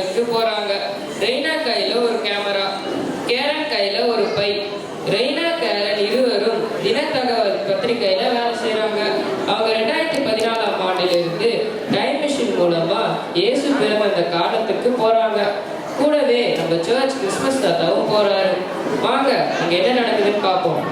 காலத்துக்கு போறாங்க. ரெய்னா கையில ஒரு கேமரா கேரன் கையில ஒரு பை. ரெய்னா கேரன் இருவரும் தினத்தகவல் பத்திரிகையில வேலை செய்யறாங்க அவங்க ரெண்டாயிரத்தி பதினாலாம் ஆண்டிலிருந்து டைம் மிஷின் மூலமா இயேசு பிறந்த காலத்துக்கு போறாங்க. கூடவே நம்ம சர்ச் கிறிஸ்மஸ் தாத்தாவும் போறாரு. வாங்க அங்க என்ன நடக்குதுன்னு பார்ப்போம்.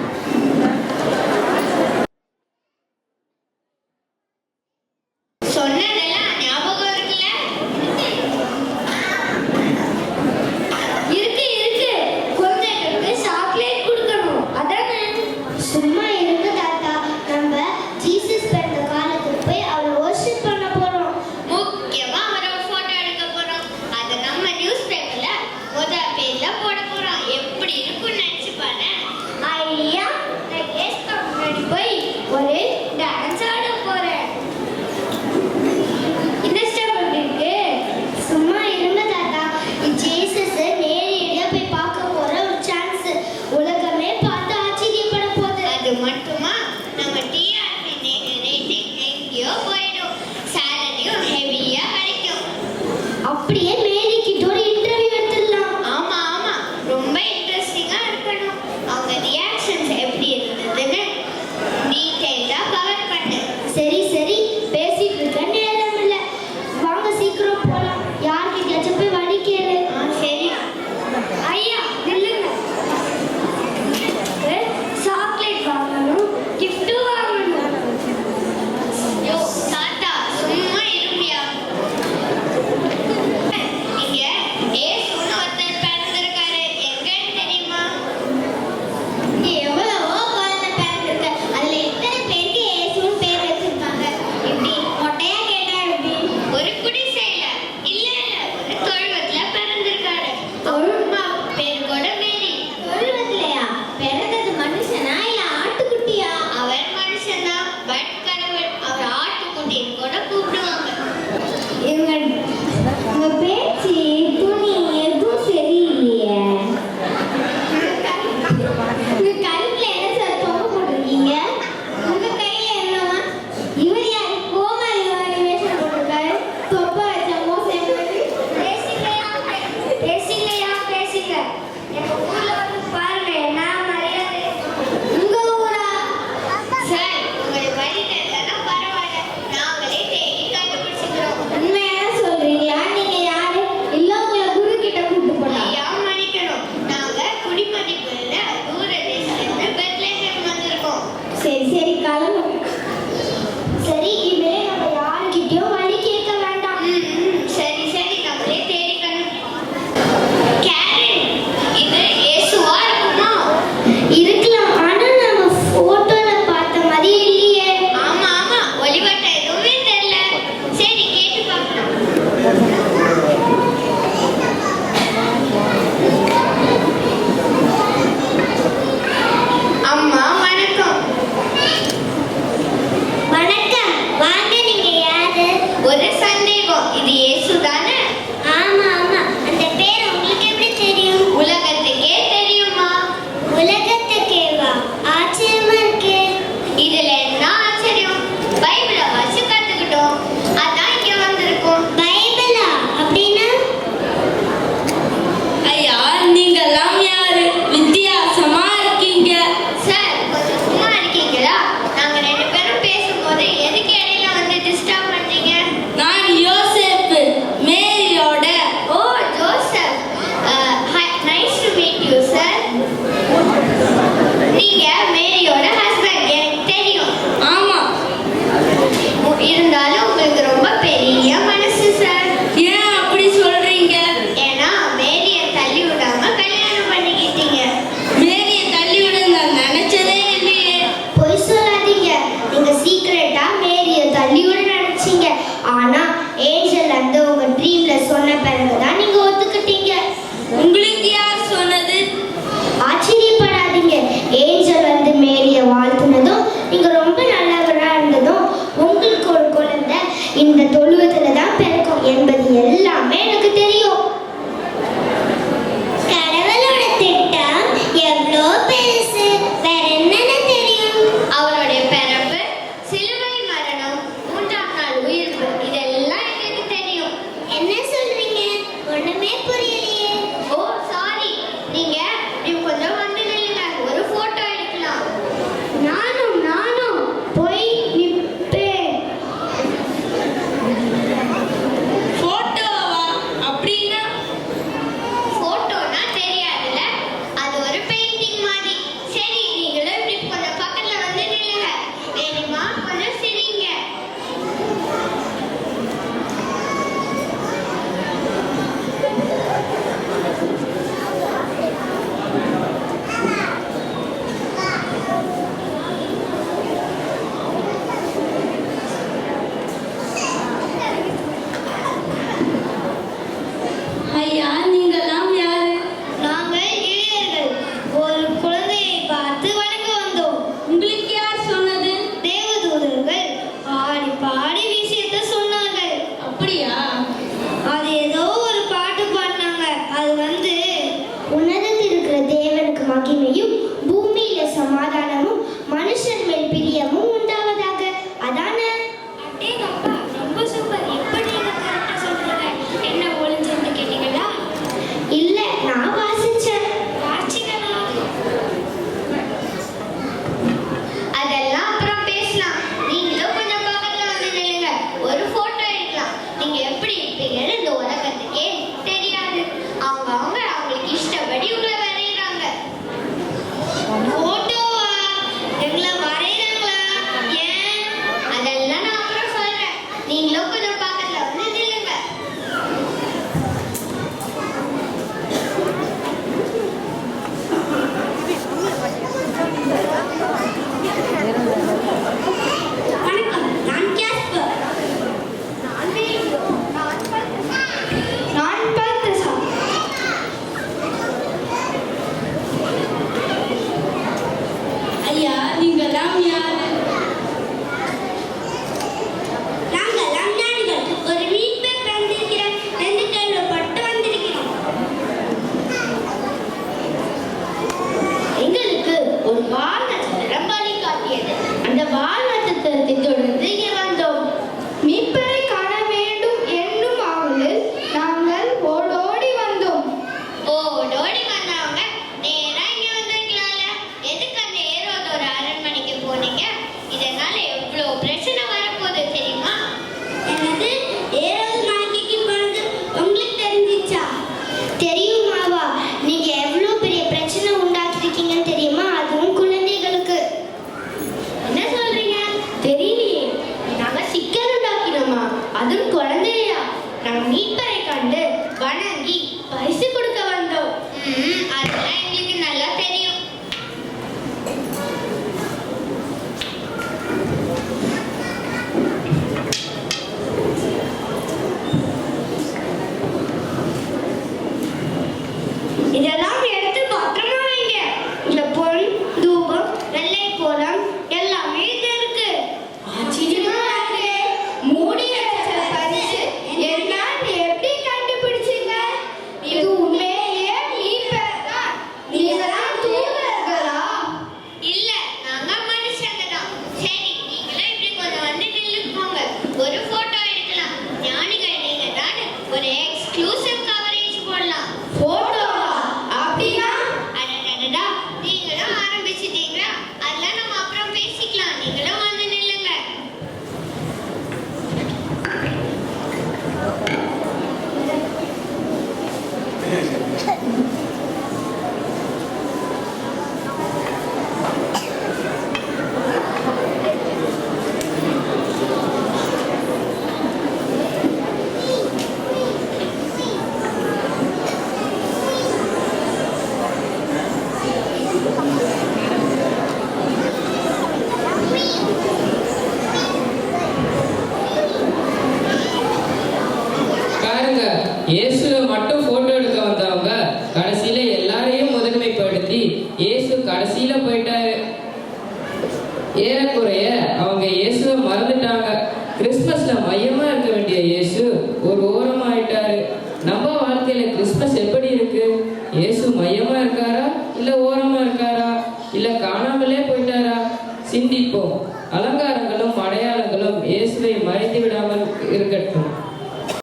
Okay.